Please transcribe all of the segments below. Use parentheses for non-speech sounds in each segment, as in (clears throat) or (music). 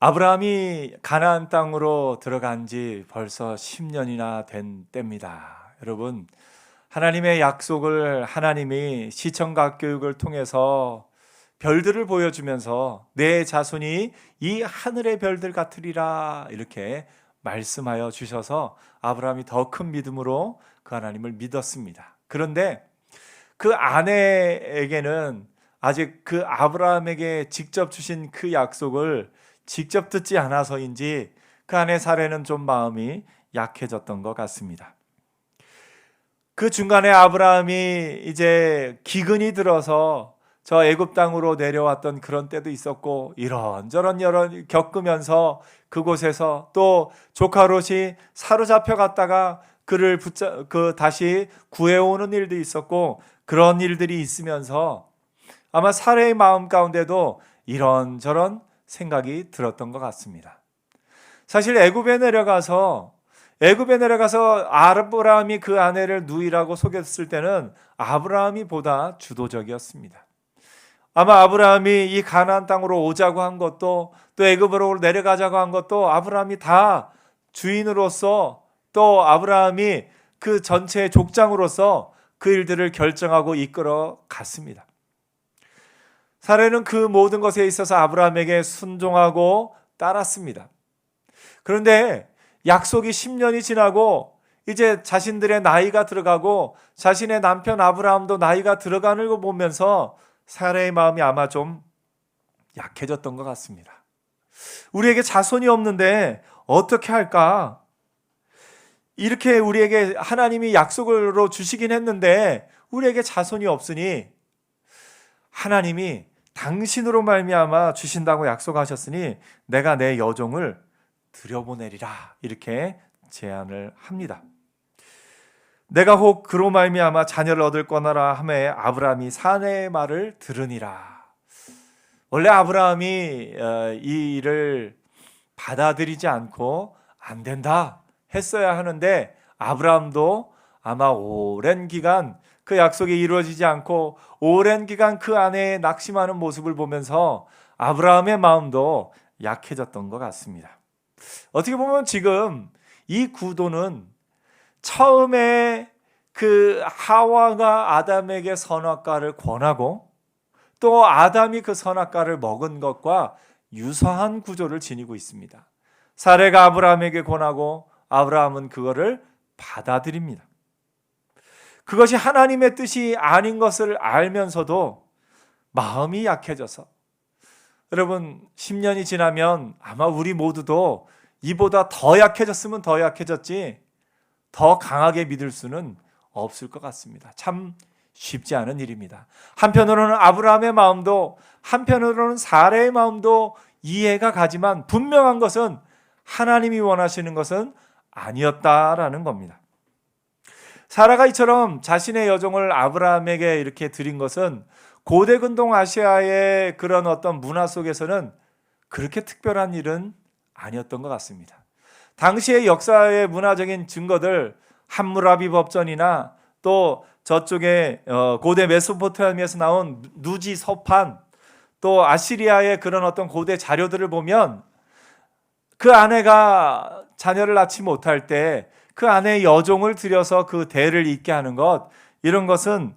아브라함이 가나안 땅으로 들어간 지 벌써 10년이나 된 때입니다. 여러분, 하나님의 약속을 하나님이 시청각 교육을 통해서 별들을 보여주면서 내 자손이 이 하늘의 별들 같으리라 이렇게 말씀하여 주셔서 아브라함이 더 큰 믿음으로 그 하나님을 믿었습니다. 그런데 그 아내에게는 아직 그 아브라함에게 직접 주신 그 약속을 직접 듣지 않아서인지 그 아내 사례는 좀 마음이 약해졌던 것 같습니다. 그 중간에 아브라함이 이제 기근이 들어서 저 애굽 땅으로 내려왔던 그런 때도 있었고 이런저런 여러 겪으면서 그곳에서 또 조카 롯이 사로잡혀 갔다가 그를 붙자 그 다시 구해오는 일도 있었고 그런 일들이 있으면서 아마 사례의 마음 가운데도 이런저런 생각이 들었던 것 같습니다. 사실 애굽에 내려가서 애굽에 내려가서 아브라함이 그 아내를 누이라고 속였을 때는 아브라함이 보다 주도적이었습니다. 아마 아브라함이 이 가나안 땅으로 오자고 한 것도 또 애굽으로 내려가자고 한 것도 아브라함이 다 주인으로서 또 아브라함이 그 전체의 족장으로서 그 일들을 결정하고 이끌어 갔습니다. 사례는 그 모든 것에 있어서 아브라함에게 순종하고 따랐습니다. 그런데 약속이 10년이 지나고 이제 자신들의 나이가 들어가고 자신의 남편 아브라함도 나이가 들어가는 걸 보면서 사례의 마음이 아마 좀 약해졌던 것 같습니다. 우리에게 자손이 없는데 어떻게 할까? 이렇게 우리에게 하나님이 약속으로 주시긴 했는데 우리에게 자손이 없으니 하나님이 당신으로 말미암아 주신다고 약속하셨으니 내가 내 여종을 들여보내리라 이렇게 제안을 합니다. 내가 혹 그로 말미암아 자녀를 얻을 거나라 하매 아브라함이 사내의 말을 들으니라. 원래 아브라함이 어, 이 일을 받아들이지 않고 안 된다 했어야 하는데 아브라함도 아마 오랜 기간 그 약속이 이루어지지 않고 오랜 기간 그 안에 낙심하는 모습을 보면서 아브라함의 마음도 약해졌던 것 같습니다. 어떻게 보면 지금 이 구도는 처음에 그 하와가 아담에게 선악과를 권하고 또 아담이 그 선악과를 먹은 것과 유사한 구조를 지니고 있습니다. 사례가 아브라함에게 권하고 아브라함은 그거를 받아들입니다. 그것이 하나님의 뜻이 아닌 것을 알면서도 마음이 약해져서 여러분 10년이 지나면 아마 우리 모두도 이보다 더 약해졌으면 더 약해졌지 더 강하게 믿을 수는 없을 것 같습니다. 참 쉽지 않은 일입니다. 한편으로는 아브라함의 마음도 한편으로는 사례의 마음도 이해가 가지만 분명한 것은 하나님이 원하시는 것은 아니었다라는 겁니다. 사라가 이처럼 자신의 여종을 아브라함에게 이렇게 드린 것은 고대 근동 아시아의 그런 어떤 문화 속에서는 그렇게 특별한 일은 아니었던 것 같습니다. 당시의 역사의 문화적인 증거들 함무라비 법전이나 또 저쪽에 어, 고대 메소포타미아에서 나온 누지 서판 또 아시리아의 그런 어떤 고대 자료들을 보면 그 아내가 자녀를 낳지 못할 때 그 아내의 여종을 들여서 그 대를 잇게 하는 것 이런 것은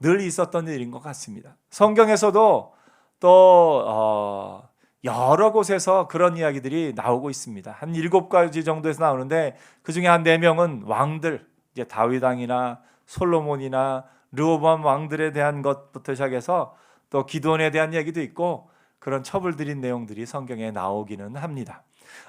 늘 있었던 일인 것 같습니다. 성경에서도 또 어, 여러 곳에서 그런 이야기들이 나오고 있습니다. 한 일곱 가지 정도에서 나오는데 그 중에 한 네 명은 왕들, 이제 다윗 왕이나 솔로몬이나 르호보암 왕들에 대한 것부터 시작해서 또 기도원에 대한 얘기도 있고 그런 처벌드린 내용들이 성경에 나오기는 합니다.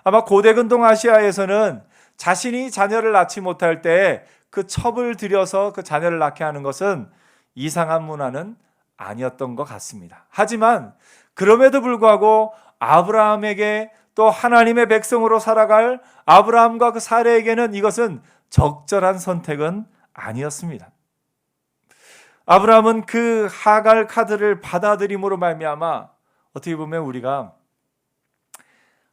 아마 고대 근동 아시아에서는 자신이 자녀를 낳지 못할 때그 첩을 들여서 그 자녀를 낳게 하는 것은 이상한 문화는 아니었던 것 같습니다. 하지만 그럼에도 불구하고 아브라함에게 또 하나님의 백성으로 살아갈 아브라함과 그 사례에게는 이것은 적절한 선택은 아니었습니다. 아브라함은 그 하갈 카드를 받아들임으로 말미암아 어떻게 보면 우리가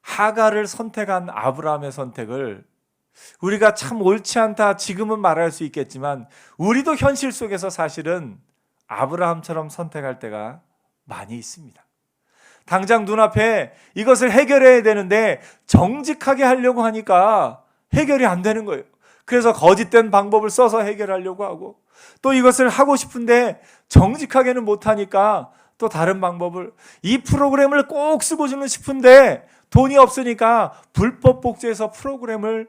하갈을 선택한 아브라함의 선택을 우리가 참 옳지 않다 지금은 말할 수 있겠지만 우리도 현실 속에서 사실은 아브라함처럼 선택할 때가 많이 있습니다. 당장 눈앞에 이것을 해결해야 되는데 정직하게 하려고 하니까 해결이 안 되는 거예요. 그래서 거짓된 방법을 써서 해결하려고 하고 또 이것을 하고 싶은데 정직하게는 못하니까 또 다른 방법을 이 프로그램을 꼭 쓰고 주는 싶은데 돈이 없으니까 불법 복제해서 프로그램을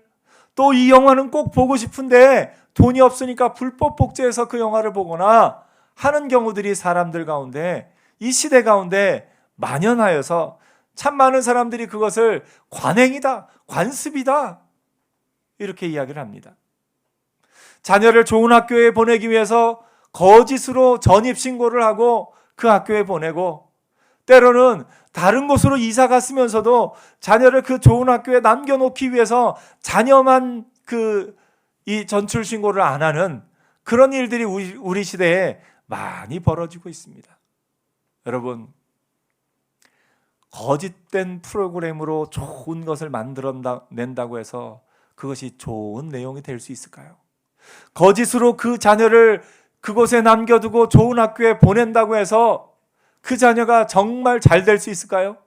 또 이 영화는 꼭 보고 싶은데 돈이 없으니까 불법 복제해서 그 영화를 보거나 하는 경우들이 사람들 가운데 이 시대 가운데 만연하여서 참 많은 사람들이 그것을 관행이다, 관습이다 이렇게 이야기를 합니다. 자녀를 좋은 학교에 보내기 위해서 거짓으로 전입 신고를 하고 그 학교에 보내고 때로는 다른 곳으로 이사 갔으면서도 자녀를 그 좋은 학교에 남겨놓기 위해서 자녀만 그 이 전출 신고를 안 하는 그런 일들이 우리, 우리 시대에 많이 벌어지고 있습니다. 여러분 거짓된 프로그램으로 좋은 것을 만들어 낸다고 해서 그것이 좋은 내용이 될 수 있을까요? 거짓으로 그 자녀를 그곳에 남겨두고 좋은 학교에 보낸다고 해서 그 자녀가 정말 잘 될 수 있을까요?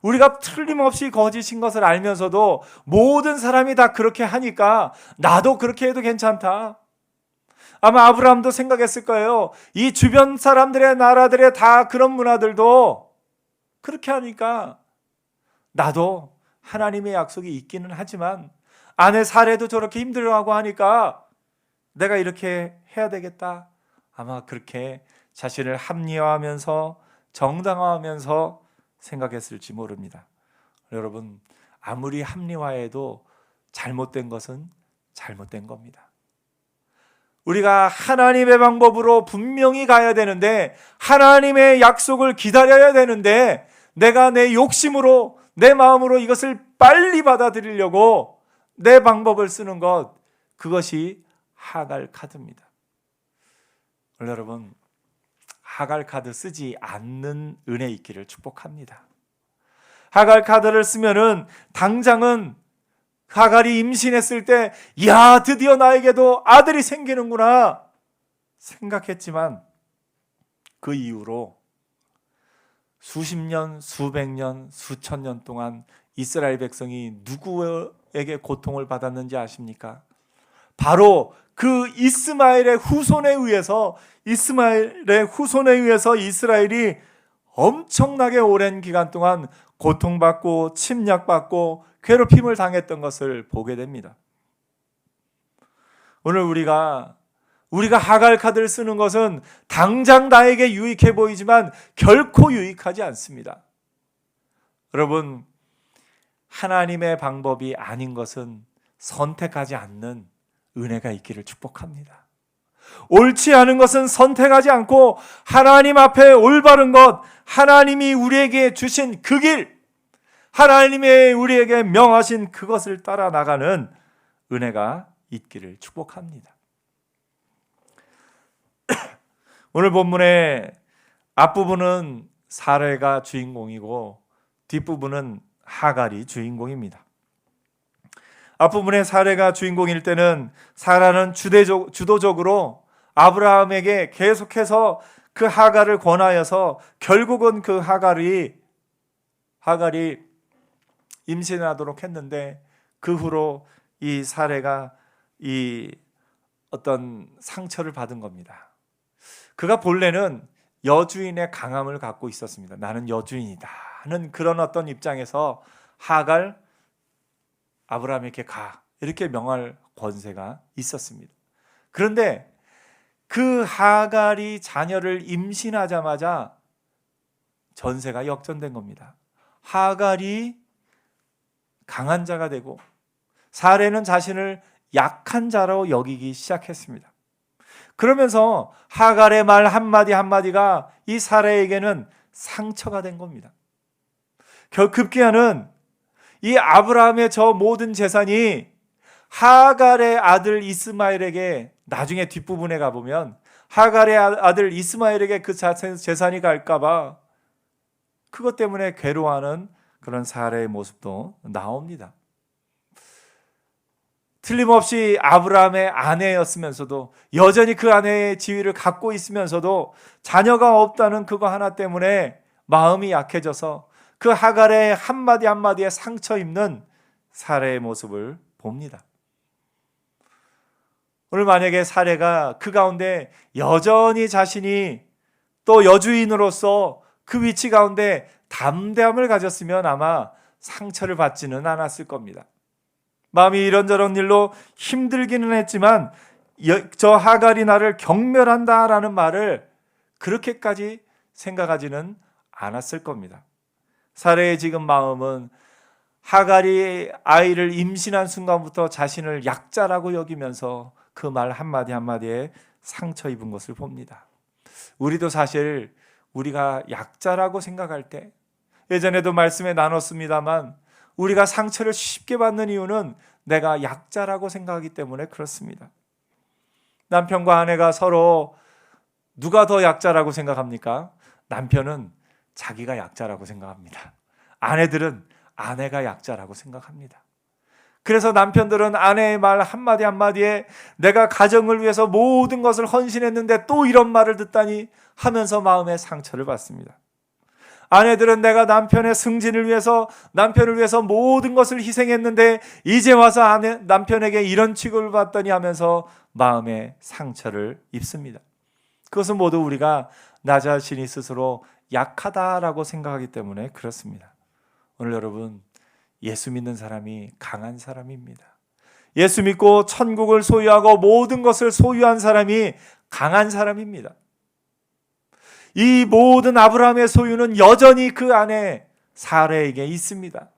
우리가 틀림없이 거짓인 것을 알면서도 모든 사람이 다 그렇게 하니까 나도 그렇게 해도 괜찮다. 아마 아브라함도 생각했을 거예요. 이 주변 사람들의 나라들의 다 그런 문화들도 그렇게 하니까 나도 하나님의 약속이 있기는 하지만 아내 사례도 저렇게 힘들어하고 하니까 내가 이렇게 해야 되겠다. 아마 그렇게 자신을 합리화하면서 정당화하면서 생각했을지 모릅니다. 여러분, 아무리 합리화해도 잘못된 것은 잘못된 겁니다. 우리가 하나님의 방법으로 분명히 가야 되는데, 하나님의 약속을 기다려야 되는데, 내가 내 욕심으로, 내 마음으로 이것을 빨리 받아들이려고 내 방법을 쓰는 것, 그것이 하갈 카드입니다. 여러분, 하갈 카드 쓰지 않는 은혜 있기를 축복합니다. 하갈 카드를 쓰면은 당장은 하갈이 임신했을 때, 야, 드디어 나에게도 아들이 생기는구나 생각했지만 그 이후로 수십 년, 수백 년, 수천 년 동안 이스라엘 백성이 누구에게 고통을 받았는지 아십니까? 바로 그 이스마엘의 후손에 의해서 이스마엘의 후손에 의해서 이스라엘이 엄청나게 오랜 기간 동안 고통받고 침략받고 괴롭힘을 당했던 것을 보게 됩니다. 오늘 우리가 우리가 하갈 카드를 쓰는 것은 당장 나에게 유익해 보이지만 결코 유익하지 않습니다. 여러분 하나님의 방법이 아닌 것은 선택하지 않는 은혜가 있기를 축복합니다. 옳지 않은 것은 선택하지 않고 하나님 앞에 올바른 것, 하나님이 우리에게 주신 그 길, 하나님의 우리에게 명하신 그것을 따라 나가는 은혜가 있기를 축복합니다. (clears throat) 오늘 본문의 앞부분은 사례가 주인공이고 뒷부분은 하갈이 주인공입니다. 앞부분의 사례가 주인공일 때는 사라는 주대적, 주도적으로 아브라함에게 계속해서 그 하갈을 권하여서 결국은 그 하갈이 하갈이 임신하도록 했는데 그 후로 이 사례가 이 어떤 상처를 받은 겁니다. 그가 본래는 여주인의 강함을 갖고 있었습니다. 나는 여주인이다. 하는 그런 어떤 입장에서 하갈 아브라함에게 가 이렇게 명할 권세가 있었습니다. 그런데 그 하갈이 자녀를 임신하자마자 전세가 역전된 겁니다. 하갈이 강한 자가 되고 사례는 자신을 약한 자로 여기기 시작했습니다. 그러면서 하갈의 말 한마디 한마디가 이 사례에게는 상처가 된 겁니다. 급기야는 이 아브라함의 저 모든 재산이 하갈의 아들 이스마엘에게 나중에 뒷부분에 가보면 하갈의 아, 아들 이스마엘에게 그 재산이 갈까봐 그것 때문에 괴로워하는 그런 사례의 모습도 나옵니다. 틀림없이 아브라함의 아내였으면서도 여전히 그 아내의 지위를 갖고 있으면서도 자녀가 없다는 그거 하나 때문에 마음이 약해져서 그 하갈의 한마디 한마디에 상처 입는 사례의 모습을 봅니다. 오늘 만약에 사례가 그 가운데 여전히 자신이 또 여주인으로서 그 위치 가운데 담대함을 가졌으면 아마 상처를 받지는 않았을 겁니다. 마음이 이런저런 일로 힘들기는 했지만 여- 저 하갈이 나를 경멸한다라는 말을 그렇게까지 생각하지는 않았을 겁니다. 사례의 지금 마음은 하갈이 아이를 임신한 순간부터 자신을 약자라고 여기면서 그 말 한마디 한마디에 상처 입은 것을 봅니다. 우리도 사실 우리가 약자라고 생각할 때 예전에도 말씀에 나눴습니다만 우리가 상처를 쉽게 받는 이유는 내가 약자라고 생각하기 때문에 그렇습니다. 남편과 아내가 서로 누가 더 약자라고 생각합니까? 남편은 자기가 약자라고 생각합니다. 아내들은 아내가 약자라고 생각합니다. 그래서 남편들은 아내의 말 한마디 한마디에 내가 가정을 위해서 모든 것을 헌신했는데 또 이런 말을 듣다니 하면서 마음의 상처를 받습니다. 아내들은 내가 남편의 승진을 위해서 남편을 위해서 모든 것을 희생했는데 이제 와서 아내 남편에게 이런 취급을 받더니 하면서 마음의 상처를 입습니다. 그것은 모두 우리가 나 자신이 스스로 약하다라고 생각하기 때문에 그렇습니다. 오늘 여러분 예수 믿는 사람이 강한 사람입니다. 예수 믿고 천국을 소유하고 모든 것을 소유한 사람이 강한 사람입니다. 이 모든 아브라함의 소유는 여전히 그 안에 사례에게 있습니다.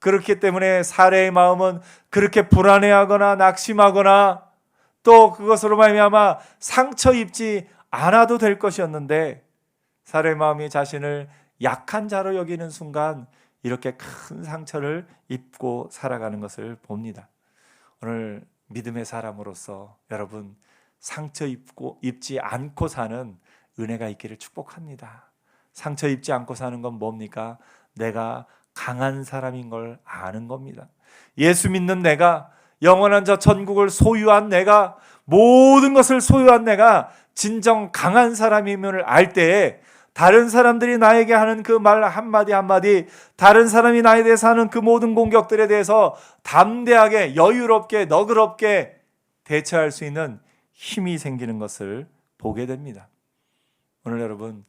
그렇기 때문에 사례의 마음은 그렇게 불안해하거나 낙심하거나 또 그것으로 말미암아 상처 입지 않아도 될 것이었는데 사례의 마음이 자신을 약한 자로 여기는 순간 이렇게 큰 상처를 입고 살아가는 것을 봅니다. 오늘 믿음의 사람으로서 여러분 상처 입고 입지 않고 사는 은혜가 있기를 축복합니다. 상처 입지 않고 사는 건 뭡니까? 내가 강한 사람인 걸 아는 겁니다. 예수 믿는 내가 영원한 저 천국을 소유한 내가 모든 것을 소유한 내가 진정 강한 사람임을 알 때에 다른 사람들이 나에게 하는 그 말 한마디 한마디, 다른 사람이 나에 대해서 하는 그 모든 공격들에 대해서 담대하게, 여유롭게, 너그럽게 대처할 수 있는 힘이 생기는 것을 보게 됩니다. 오늘 여러분,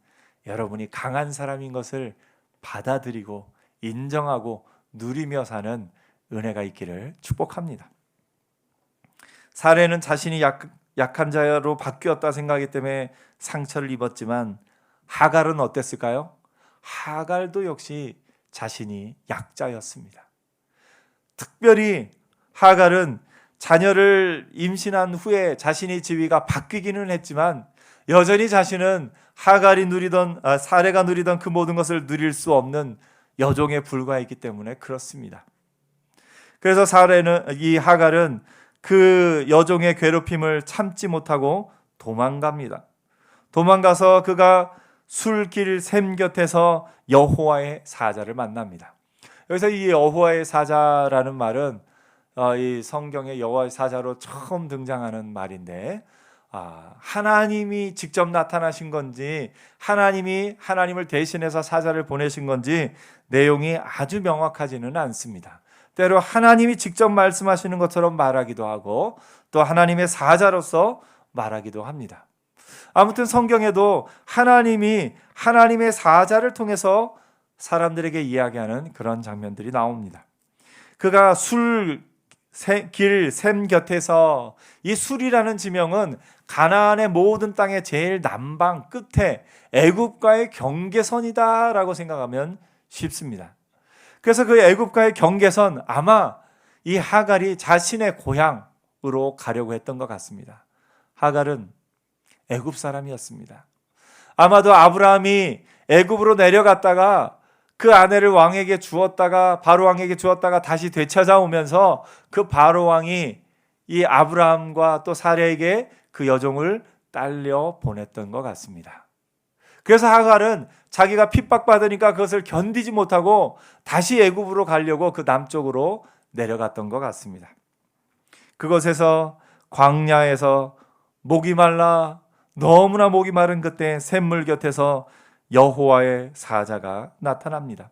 여러분이 강한 사람인 것을 받아들이고 인정하고 누리며 사는 은혜가 있기를 축복합니다. 사례는 자신이 약, 약한 자로 바뀌었다 생각하기 때문에 상처를 입었지만 하갈은 어땠을까요? 하갈도 역시 자신이 약자였습니다. 특별히 하갈은 자녀를 임신한 후에 자신의 지위가 바뀌기는 했지만 여전히 자신은 하갈이 누리던 아, 사례가 누리던 그 모든 것을 누릴 수 없는 여종에 불과했기 때문에 그렇습니다. 그래서 사례는 이 하갈은 그 여종의 괴롭힘을 참지 못하고 도망갑니다. 도망가서 그가 술길 샘 곁에서 여호와의 사자를 만납니다. 여기서 이 여호와의 사자라는 말은 어, 이 성경의 여호와의 사자로 처음 등장하는 말인데 아, 하나님이 직접 나타나신 건지 하나님이 하나님을 대신해서 사자를 보내신 건지 내용이 아주 명확하지는 않습니다. 때로 하나님이 직접 말씀하시는 것처럼 말하기도 하고 또 하나님의 사자로서 말하기도 합니다. 아무튼 성경에도 하나님이 하나님의 사자를 통해서 사람들에게 이야기하는 그런 장면들이 나옵니다. 그가 술 길 샘 곁에서 이 술이라는 지명은 가나안의 모든 땅의 제일 남방 끝에 애굽과의 경계선이다라고 생각하면 쉽습니다. 그래서 그 애굽과의 경계선 아마 이 하갈이 자신의 고향으로 가려고 했던 것 같습니다. 하갈은 애굽 사람이었습니다. 아마도 아브라함이 애굽으로 내려갔다가 그 아내를 왕에게 주었다가 바로 왕에게 주었다가 다시 되찾아오면서 그 바로 왕이 이 아브라함과 또 사례에게 그 여종을 딸려 보냈던 것 같습니다. 그래서 하갈은 자기가 핍박받으니까 그것을 견디지 못하고 다시 애굽으로 가려고 그 남쪽으로 내려갔던 것 같습니다. 그곳에서 광야에서 목이 말라 너무나 목이 마른 그때 샘물 곁에서 여호와의 사자가 나타납니다.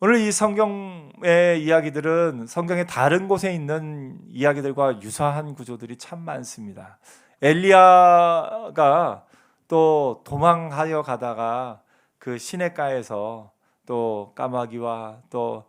오늘 이 성경의 이야기들은 성경의 다른 곳에 있는 이야기들과 유사한 구조들이 참 많습니다. 엘리야가 또 도망하여 가다가 그 시내가에서 또 까마귀와 또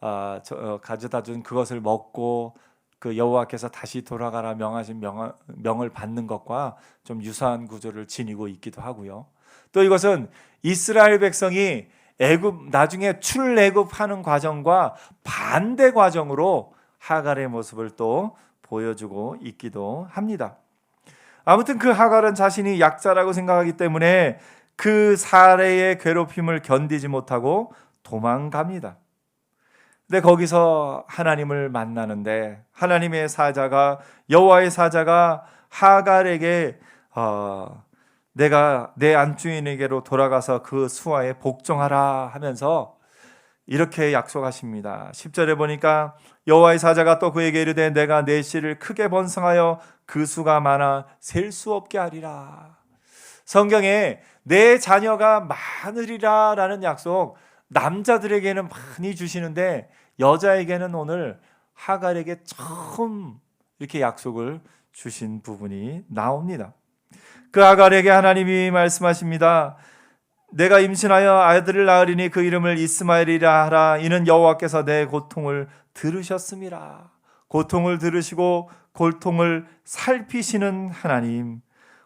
아, 저, 어, 가져다 준 그것을 먹고 그 여호와께서 다시 돌아가라 명하신 명, 명을 받는 것과 좀 유사한 구조를 지니고 있기도 하고요. 또 이것은 이스라엘 백성이 애굽 나중에 출애굽하는 과정과 반대 과정으로 하갈의 모습을 또 보여주고 있기도 합니다. 아무튼 그 하갈은 자신이 약자라고 생각하기 때문에 그 사례의 괴롭힘을 견디지 못하고 도망갑니다. 근데 거기서 하나님을 만나는데 하나님의 사자가 여호와의 사자가 하갈에게 어, 내가 내 안주인에게로 돌아가서 그 수하에 복종하라 하면서 이렇게 약속하십니다. 10절에 보니까 여호와의 사자가 또 그에게 이르되 내가 내 씨를 크게 번성하여 그 수가 많아 셀 수 없게 하리라. 성경에 내 자녀가 많으리라라는 약속 남자들에게는 많이 주시는데 여자에게는 오늘 하갈에게 처음 이렇게 약속을 주신 부분이 나옵니다. 그 하갈에게 하나님이 말씀하십니다. 내가 임신하여 아들을 낳으리니 그 이름을 이스마엘이라 하라. 이는 여호와께서 내 고통을 들으셨음이라. 고통을 들으시고 고통을 살피시는 하나님.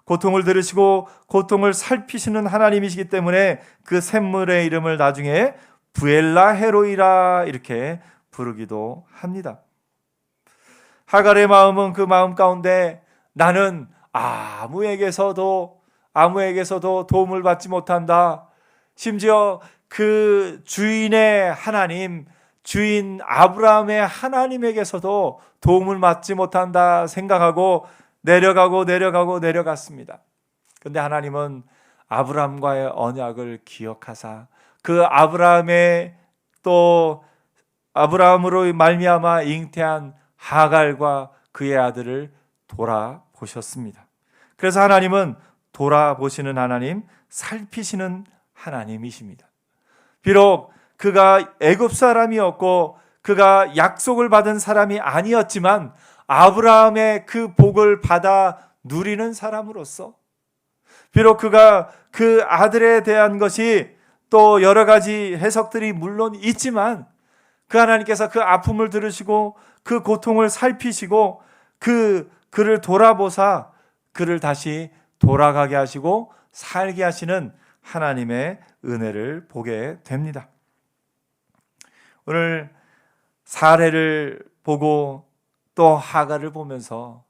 고통을 들으시고 고통을 살피시는 하나님이시기 때문에 그 샘물의 이름을 나중에 부엘라 헤로이라 이렇게 부르기도 합니다. 하갈의 마음은 그 마음 가운데 나는 아무에게서도 아무에게서도 도움을 받지 못한다. 심지어 그 주인의 하나님, 주인 아브라함의 하나님에게서도 도움을 받지 못한다 생각하고 내려가고 내려가고 내려갔습니다. 근데 하나님은 아브라함과의 언약을 기억하사 그 아브라함의 또 아브라함으로 말미암아 잉태한 하갈과 그의 아들을 돌아보셨습니다. 그래서 하나님은 돌아보시는 하나님, 살피시는 하나님이십니다. 비록 그가 애굽 사람이었고 그가 약속을 받은 사람이 아니었지만 아브라함의 그 복을 받아 누리는 사람으로서 비록 그가 그 아들에 대한 것이 또 여러 가지 해석들이 물론 있지만 그 하나님께서 그 아픔을 들으시고 그 고통을 살피시고 그 그를 돌아보사 그를 다시 돌아가게 하시고 살게 하시는 하나님의 은혜를 보게 됩니다. 오늘 사례를 보고 또 하가를 보면서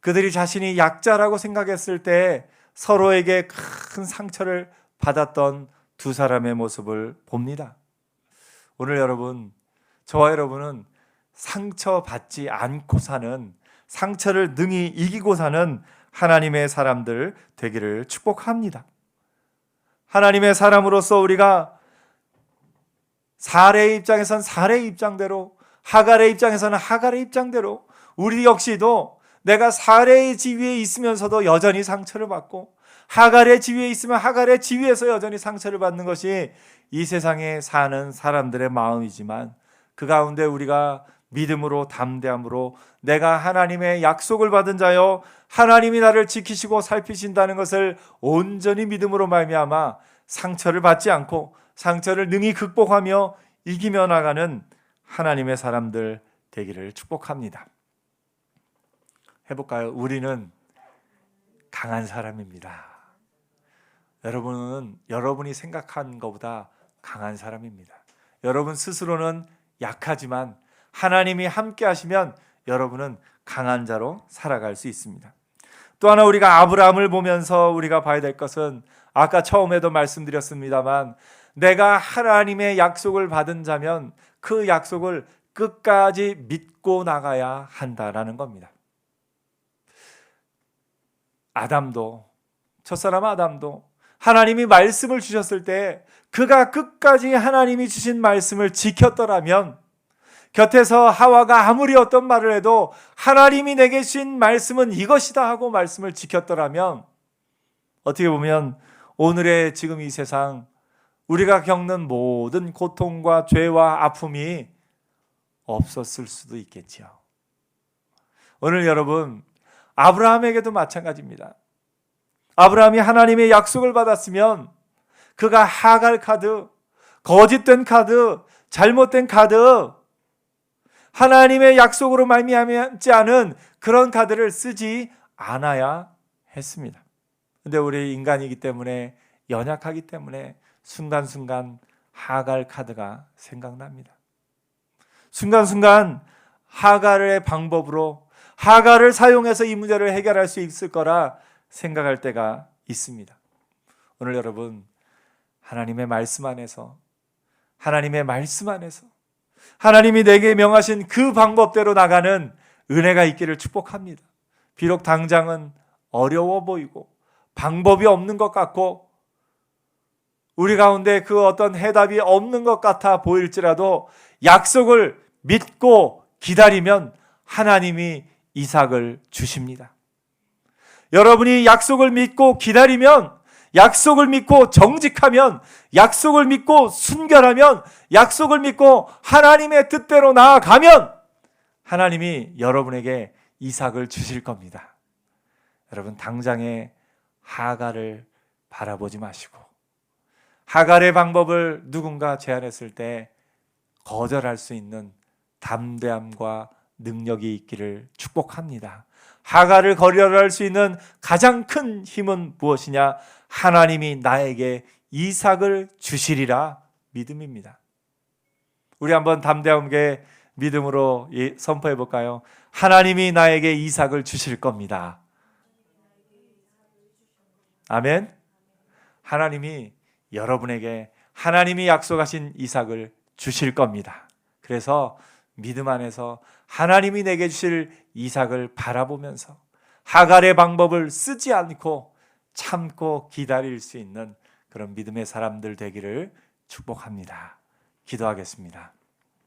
그들이 자신이 약자라고 생각했을 때 서로에게 큰 상처를 받았던 두 사람의 모습을 봅니다. 오늘 여러분, 저와 여러분은 상처받지 않고 사는 상처를 능히 이기고 사는 하나님의 사람들 되기를 축복합니다. 하나님의 사람으로서 우리가 사례의 입장에선 사례의 입장대로 하갈의 입장에서는 하갈의 입장대로 우리 역시도 내가 사례의 지위에 있으면서도 여전히 상처를 받고 하갈의 지위에 있으면 하갈의 지위에서 여전히 상처를 받는 것이 이 세상에 사는 사람들의 마음이지만 그 가운데 우리가 믿음으로 담대함으로 내가 하나님의 약속을 받은 자여 하나님이 나를 지키시고 살피신다는 것을 온전히 믿음으로 말미암아 상처를 받지 않고 상처를 능히 극복하며 이기며 나가는 하나님의 사람들 되기를 축복합니다. 해볼까요? 우리는 강한 사람입니다. 여러분은 여러분이 생각한 것보다 강한 사람입니다. 여러분 스스로는 약하지만 하나님이 함께 하시면 여러분은 강한 자로 살아갈 수 있습니다. 또 하나 우리가 아브라함을 보면서 우리가 봐야 될 것은 아까 처음에도 말씀드렸습니다만 내가 하나님의 약속을 받은 자면 그 약속을 끝까지 믿고 나가야 한다라는 겁니다. 아담도 첫사람 아담도 하나님이 말씀을 주셨을 때 그가 끝까지 하나님이 주신 말씀을 지켰더라면 곁에서 하와가 아무리 어떤 말을 해도 하나님이 내게 주신 말씀은 이것이다 하고 말씀을 지켰더라면 어떻게 보면 오늘의 지금 이 세상 우리가 겪는 모든 고통과 죄와 아픔이 없었을 수도 있겠지요. 오늘 여러분 아브라함에게도 마찬가지입니다. 아브라함이 하나님의 약속을 받았으면 그가 하갈 카드, 거짓된 카드, 잘못된 카드, 하나님의 약속으로 말미암지 않은 그런 카드를 쓰지 않아야 했습니다. 근데 우리 인간이기 때문에 연약하기 때문에 순간순간 하갈 카드가 생각납니다. 순간순간 하갈의 방법으로 하갈을 사용해서 이 문제를 해결할 수 있을 거라 생각할 때가 있습니다. 오늘 여러분 하나님의 말씀 안에서 하나님의 말씀 안에서 하나님이 내게 명하신 그 방법대로 나가는 은혜가 있기를 축복합니다. 비록 당장은 어려워 보이고 방법이 없는 것 같고 우리 가운데 그 어떤 해답이 없는 것 같아 보일지라도 약속을 믿고 기다리면 하나님이 이삭을 주십니다. 여러분이 약속을 믿고 기다리면 약속을 믿고 정직하면 약속을 믿고 순결하면 약속을 믿고 하나님의 뜻대로 나아가면 하나님이 여러분에게 이삭을 주실 겁니다. 여러분 당장에 하갈을 바라보지 마시고 하갈의 방법을 누군가 제안했을 때 거절할 수 있는 담대함과 능력이 있기를 축복합니다. 하갈을 거절할 수 있는 가장 큰 힘은 무엇이냐? 하나님이 나에게 이삭을 주시리라 믿음입니다. 우리 한번 담대하게 믿음으로 선포해 볼까요? 하나님이 나에게 이삭을 주실 겁니다. 아멘. 하나님이 여러분에게 하나님이 약속하신 이삭을 주실 겁니다. 그래서 믿음 안에서 하나님이 내게 주실 이삭을 바라보면서 하갈의 방법을 쓰지 않고 참고 기다릴 수 있는 그런 믿음의 사람들 되기를 축복합니다. 기도하겠습니다.